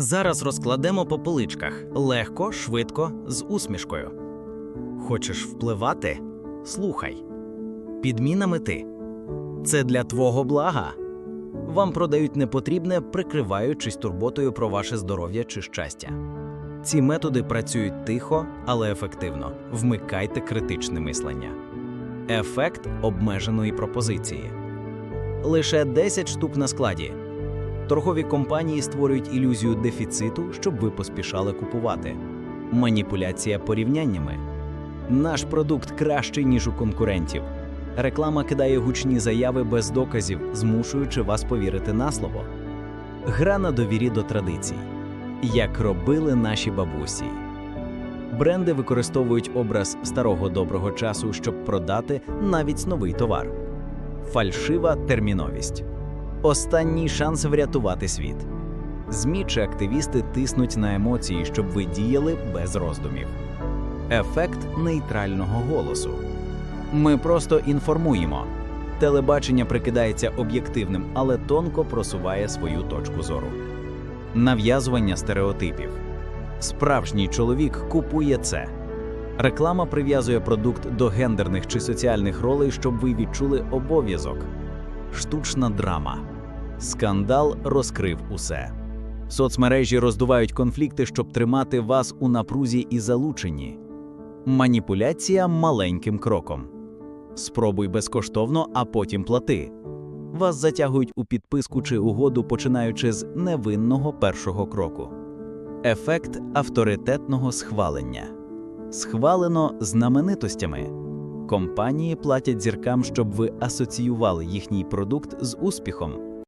Зараз розкладемо по поличках легко, швидко, з усмішкою. Хочеш впливати? Слухай. Підміна мети. Це для твого блага. Вам продають непотрібне, прикриваючись турботою про ваше здоров'я чи щастя. Ці методи працюють тихо, але ефективно. Вмикайте критичне мислення. Ефект обмеженої пропозиції. Лише 10 штук на складі. Торгові компанії створюють ілюзію дефіциту, щоб ви поспішали купувати. Маніпуляція порівняннями. Наш продукт кращий, ніж у конкурентів. Реклама кидає гучні заяви без доказів, змушуючи вас повірити на слово. Гра на довірі до традицій. Як робили наші бабусі. Бренди використовують образ старого доброго часу, щоб продати навіть новий товар. Фальшива терміновість. Останній шанс врятувати світ. ЗМІ чи активісти тиснуть на емоції, щоб ви діяли без роздумів. Ефект нейтрального голосу. Ми просто інформуємо. Телебачення прикидається об'єктивним, але тонко просуває свою точку зору. Нав'язування стереотипів. Справжній чоловік купує це. Реклама прив'язує продукт до гендерних чи соціальних ролей, щоб ви відчули обов'язок. Штучна драма. Скандал розкрив усе. Соцмережі роздувають конфлікти, щоб тримати вас у напрузі і залученні. Маніпуляція маленьким кроком. Спробуй безкоштовно, а потім плати. Вас затягують у підписку чи угоду, починаючи з невинного першого кроку. Ефект авторитетного схвалення. Схвалено знаменитостями. Компанії платять зіркам, щоб ви асоціювали їхній продукт з успіхом.